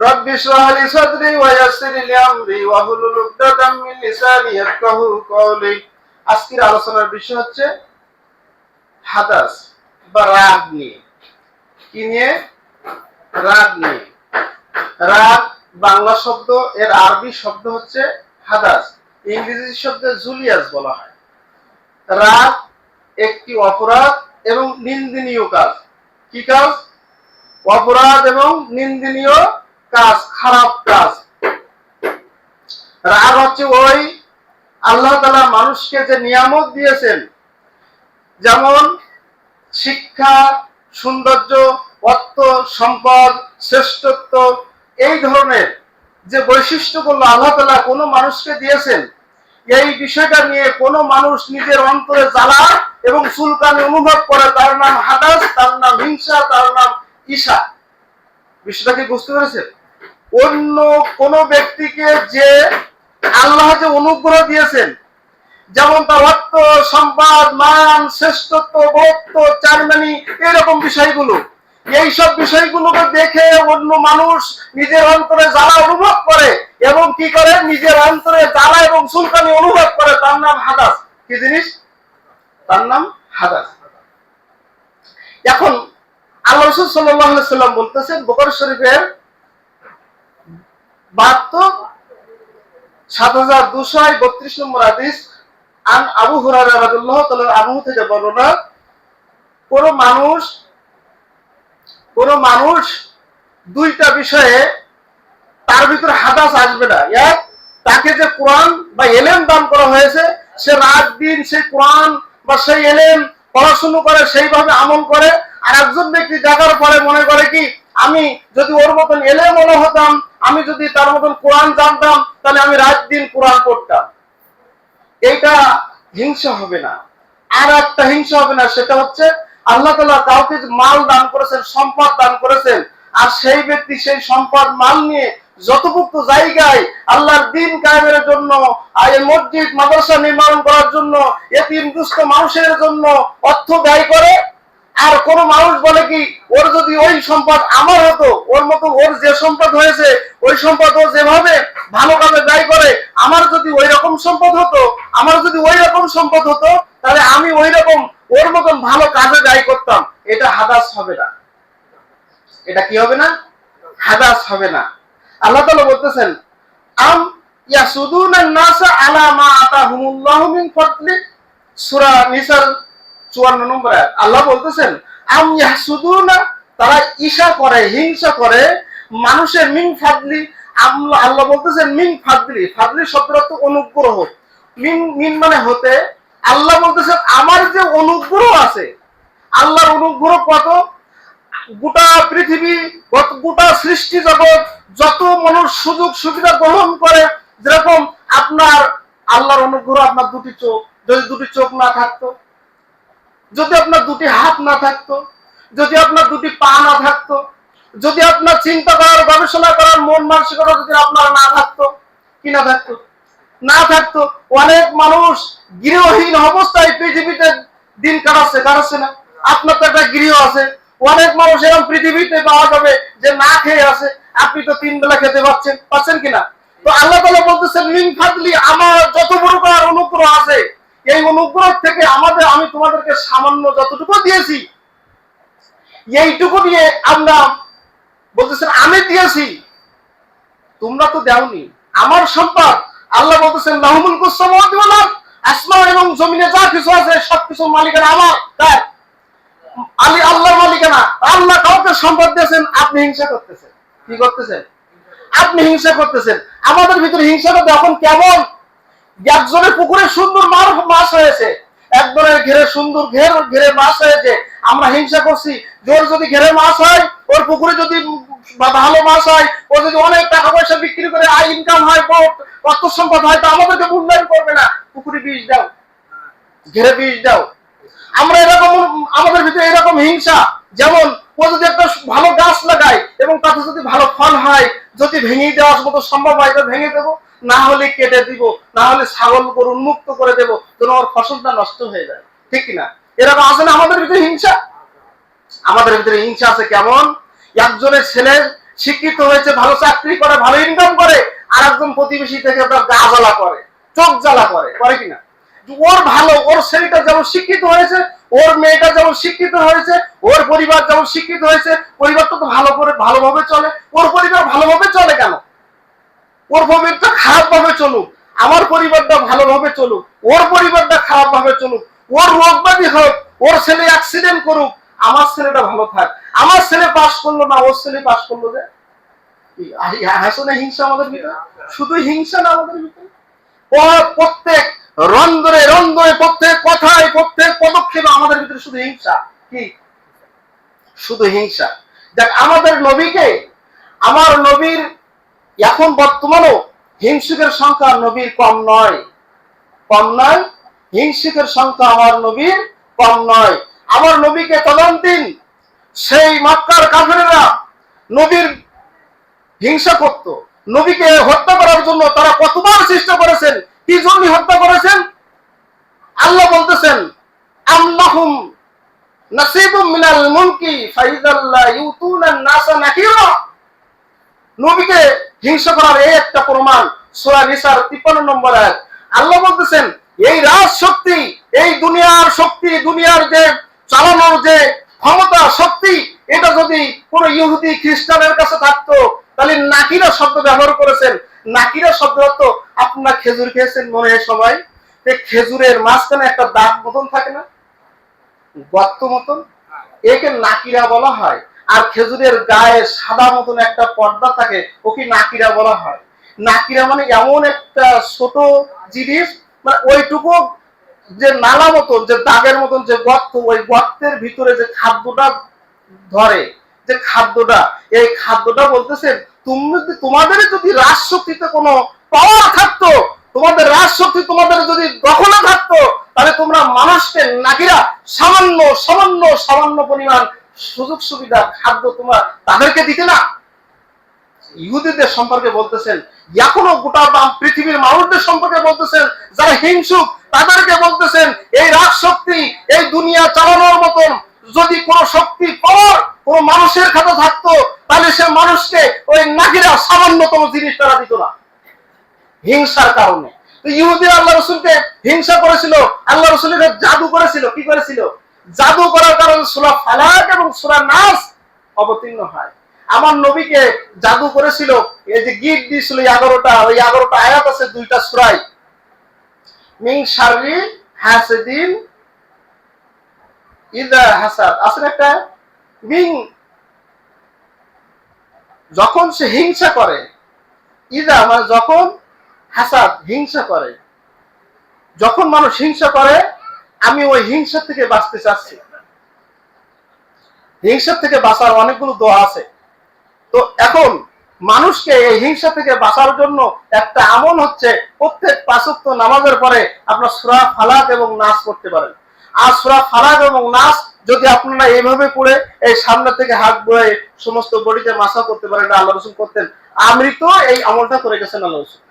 رب اشرح لي صدري ويسر لي امري واحلل عقدة من لساني يفقهوا قولي আজকের আলোচনার বিষয় হচ্ছে হাদাস বা রাগ নিয়ে কি নিয়ে রাগ নিয়ে রাগ বাংলা শব্দ এর আরবি শব্দ হচ্ছে হাদাস ইংরেজি শব্দে জুলিয়াস বলা হয় রাগ একটি অপরাধ এবং নিন্দনীয় কাজ কি কাজ অপরাধ এবং নিন্দনীয় কাজ, খারাপ কাজ। রাগ হচ্ছে ওই আল্লাহ তালা মানুষকে যে নিয়ামত দিয়েছেন, যেমন শিক্ষা, সৌন্দর্য, অর্থ, সম্পদ, শ্রেষ্ঠত্ব, এই ধরনের যে বৈশিষ্ট্যগুলো আল্লাহ তালা কোনো মানুষকে দিয়েছেন, এই বিষয়টা নিয়ে কোনো মানুষ নিজের অন্তরে জ্বালা এবং চুলকানি অনুভব করে, তার নাম হাদাস, তার নাম হিংসা, তার নাম ঈশা। বিষয়টা কি বুঝতে পেরেছেন? অন্য কোন ব্যক্তিকে যে আল্লাহ যে অনুগ্রহ দিয়েছেন, যেমন তার অর্থ সম্পদ মান, শ্রেষ্ঠত্ব বক্ত চারমানি এরকম বিষয়গুলো। এই সব বিষয়গুলোকে দেখে অন্য মানুষ নিজের অন্তরে জ্বালা অনুভব করে এবং কি করে? নিজের অন্তরে জ্বালা এবং সুলতানি অনুভব করে। তার নাম হাদাস। কি জিনিস? তার নাম হাদাস। এখন আল্লাহ রসুল সাল্লাম বলতেছেন বোকর শরীফের বাহাত্তর, সাত হাজার দুশো বত্রিশ নম্বর আন আবু আনহু থেকে বর্ণনা, কোন মানুষ কোন মানুষ দুইটা বিষয়ে তার ভিতরে হাদাস আসবে না। এক তাকে যে কোরআন বা এলেম দান করা হয়েছে, সে রাত দিন সেই কোরআন বা সেই এলেম পড়াশুনো করে, সেইভাবে আমল করে, আর একজন ব্যক্তি দেখার পরে মনে করে কি, আমি যদি ওর মতন এলে মনে হতাম আমি যদি তার মতন কোরআন জানতাম, তাহলে আমি রাত দিন কোরআন পড়তাম। এইটা হিংসা হবে না। আর একটা হিংসা হবে না, সেটা হচ্ছে আল্লাহ তালা কাউকে মাল দান করেছেন, সম্পদ দান করেছেন, আর সেই ব্যক্তি সেই সম্পদ, মাল নিয়ে যতটুকু জায়গায় আল্লাহর দিন কায়েমের জন্য, আর মসজিদ, মাদ্রাসা নির্মাণ করার জন্য, এতিম দুস্থ মানুষের জন্য অর্থ ব্যয় করে আর কোন মানুষ বলে কি, ওর যদি ওই সম্পদ আমার হতো, ওর মতো ওর যে সম্পদ হয়েছে, ওই সম্পদ ও যেভাবে ভালো কাজে ব্যয় করে, আমার যদি ওই রকম সম্পদ হতো, আমার যদি ওই রকম সম্পদ হতো, তাহলে আমি ওই রকম ওর মতন ভালো কাজে ব্যয় করতাম। এটা হাদাস হবে না। এটা কি হবে না? হাদাস হবে না। আল্লাহ তালা বলতেছেন, আম ইয়াসুদুনা নাসা আলা মা আতাহুমুল্লাহু মিন ফাদলি? সূরা নিসার চুয়ান্ন নম্বর আল্লাহ বলতেছেন, আম ইয়াহসুদুনা? তারা ঈশা করে, হিংসা করে, মানুষের মিন ফাদলি আল্লাহ বলতেছেন, মিন ফাদলি। ফাদলি অর্থ অনুগ্রহ। মিন মিন মানে হতে, আল্লাহ বলতেছেন, আমার যে অনুগ্রহ আছে। আল্লাহর অনুগ্রহ কত? গোটা পৃথিবী গোটা সৃষ্টি জগৎ, যত মানুষ সুযোগ সুবিধা গ্রহণ করে, যেরকম আপনার আল্লাহর অনুগ্রহ আপনার দুটি চোখ, যদি দুটি চোখ না থাকতো। যদি আপনার দুটি হাত না থাকতো, যদি আপনার দুটি পা না থাকতো, যদি আপনার চিন্তা করার, গবেষণা করার মন মানসিকতা যদি আপনার না থাকতো, কি না থাকতো? না থাকতো, অনেক মানুষ গৃহহীন অবস্থায় পৃথিবীতে দিন কাটাচ্ছে কাটাচ্ছে না। আপনার তো একটা গৃহ আছে। অনেক মানুষ এরকম পৃথিবীতে পাওয়া যাবে যে না খেয়ে আছে। আপনি তো তিন বেলা খেতে পাচ্ছেন পাচ্ছেন কিনা? তো আল্লাহ তালা বলতেছেন, মিন আমার যত বড় অনুগ্রহ আছে এই অনুগ্রহ থেকে আমাদের, আমি তোমাদেরকে সামান্য যতটুকু দিয়েছি, এইটুকু দিয়ে আমরা বলতেছেন, আমি দিয়েছি। তোমরা তো দেওনি। আমার সম্পদ, আল্লাহ বলতেছেন, লাহুমুল কুসামাওয়াতি আসমান এবং জমিনে যা কিছু আছে সবকিছু মালিকানা আমার। তার আলী আল্লাহর মালিকানা। আল্লাহ কাউকে সম্পদ দিয়েছেন, আপনি হিংসা করতেছেন। কি করতেছেন? আপনি হিংসা করতেছেন। আমাদের ভিতরে হিংসাটা এখন কেমন? একজনের পুকুরে সুন্দর মার মাছ হয়েছে। একজনের ঘেরে সুন্দর ঘের ঘেরে মাছ হয়েছে। আমরা হিংসা করছি, জোর যদি ঘেরে মাছ হয়, ওর পুকুরে যদি ভালো মাছ হয়, ও যদি অনেক টাকা পয়সা বিক্রি করে আয় ইনকাম হয় অর্থ সম্পদ হয়, তো আমাদেরকে মূল্যায়ন করবে না। পুকুরে বীজ দাও। ঘেরে বীজ দাও। আমরা এরকম আমাদের ভিতরে এরকম হিংসা। যেমন, ও যদি একটা ভালো গাছ লাগায় এবং তাতে যদি ভালো ফল হয়, যদি ভেঙে দেওয়ার মতো সম্ভব হয়, তো ভেঙে দেবো। না হলে কেটে দিব, না হলে ছাগল গরু উন্মুক্ত করে দেবো, যেন ওর ফসলটা নষ্ট হয়ে যায়। ঠিক কিনা? এরকম আছে না আমাদের ভিতরে হিংসা? আমাদের ভিতরে হিংসা আছে কেমন? একজনের ছেলে শিক্ষিত হয়েছে, ভালো চাকরি করে, ভালো ইনকাম করে আর একজন প্রতিবেশী থেকে তার গা জ্বালা করে, চোখ জ্বালা করে করে কিনা? ওর ভালো, ওর ছেলেটা যেমন শিক্ষিত হয়েছে, ওর মেয়েটা যেমন শিক্ষিত হয়েছে, ওর পরিবার যেমন শিক্ষিত হয়েছে, পরিবারটা তো ভালো করে, ভালোভাবে চলে, ওর পরিবার ভালোভাবে চলে কেন? ওর পরিবারটা খারাপ ভাবে চলুক, আমার পরিবারটা ভালোভাবে চলুক, ওর পরিবারটা খারাপ ভাবে চলুক, ওর রোগ ব্যাধি হোক, ওর ছেলে অ্যাক্সিডেন্ট করুক, আমার ছেলেটা ভালো থাক। আমার ছেলে পাস করল না, ওর ছেলে পাস করল যে? আ- হিংসা আমাদের ভিতরে? শুধু হিংসা না আমাদের ভিতরে? প্রত্যেক রন্ধরে রন্ধরে প্রত্যেক কথায়, প্রত্যেক পদক্ষেপে আমাদের ভিতরে শুধু হিংসা। কি? শুধু হিংসা। দেখ, আমাদের নবীকে, আমার নবীর এখন বর্তমানেও হিংসুকের সংখ্যা নবীর কম নয়। কম নয়, হিংসুকের সংখ্যা আমার নবীর কম নয়। আমার নবীকে তদন্তিন সেই মক্কার কাফেরেরা নবীর হিংসা করত। নবীকে হত্যা করার জন্য তারা কতবার চেষ্টা করেছেন, কি জন্য হত্যা করেছেন? আল্লাহ বলতেছেন আল্লাহুম নাসিবুম মিনাল মুলকি ফাইদাল্লাহ ইউতুনান নাসা নাকিরা। নবীকে হিংসা করার এই একটা প্রমাণ সূরা নিসার 53 নম্বর আয়াত। আল্লাহ বলতেছেন, এই রাজ শক্তি এই দুনিয়ার শক্তি, দুনিয়ার যে চালানোর যে ক্ষমতা, শক্তি, এটা যদি কোন ইহুদি খ্রিস্টানের কাছে থাকতো, তাহলে নাকিরা শব্দ ব্যবহার করেছেন। নাকিরা শব্দ অর্থ আপনারা খেজুর খেয়েছেন মনে হয় সবাই? খেজুরের মাঝখানে একটা দাগ মতন থাকে না? গর্ত মতন? একে নাকিরা বলা হয়। আর খেজুরের গায়ে সাদা মতন একটা পর্দা থাকে, ওকে নাকিরা বলা হয়। নাকিরা মানে এমন একটা ছোট জিনিস মানে ওইটুকু যে নালা মতন, যে দাগের মতন যে গর্ত, ওই গর্তের ভিতরে যে খাদ্যটা ধরে, যে খাদ্যটা, এই খাদ্যটা বলতেছেন তুমি তোমাদের যদি রাজ শক্তিতে কোনো পাওয়ার থাকতো, তোমাদের রাজ শক্তি তোমাদের যদি দখলে থাকতো, তাহলে তোমরা মানুষকে নাকিরা সামান্য সামান্য সামান্য পরিমাণ সুযোগ সুবিধা, খাদ্য তোমরা তাদেরকে দিতে না। ইহুদিদের সম্পর্কে বলতেছেন, এখনও গোটা বা- পৃথিবীর মানুষদের সম্পর্কে বলতেছেন, যারা হিংসুক, তাদেরকে বলতেছেন, এই রাজ শক্তি এই দুনিয়া চালানোর মতন যদি কোন শক্তি পাওয়ার, কোন মানুষের খাতে থাকতো, তাহলে সে মানুষকে ওই নাকিরা সামান্যতম জিনিস তারা দিত না। হিংসার কারণে। ইহুদি আল্লাহ রসুলকে হিংসা করেছিল, আল্লাহ রসুলের জাদু করেছিল, কি করেছিল? জাদু করার কারণে সুরা ফালাক এবং সুরা নাস অবতীর্ণ হয়। আমার নবীকে জাদু করেছিল, এই যে গিট দিয়েছিল এগারোটা, ওই এগারোটা আয়াত আছে দুইটা সুরাই মিং শারি হাসেদিন ইদা হাসাদ। না একটা? মিং যখন সে হিংসা করে, ইদা মানে যখন হাসাদ হিংসা করে, যখন মানুষ হিংসা করে আমি ওই হিংসা থেকে বাঁচতে চাচ্ছি। হিংসা থেকে বাঁচার অনেকগুলো দোয়া আছে। তো এখন মানুষকে এই হিংসা থেকে বাঁচার জন্য একটা আমল হচ্ছে প্রত্যেক পাঁচত্ব নামাজের পরে আপনার সুরা ফালাক এবং নাচ করতে পারেন। আর সুরা ফালাক এবং নাচ যদি আপনারা এইভাবে পড়ে এই সামনে থেকে হাত বয়ে সমস্ত বডিতে মাসা করতে পারেন, আল্লাহ রসুল করতেন, আমৃত এই আমলটা করে গেছেন আল্লাহ রসুল।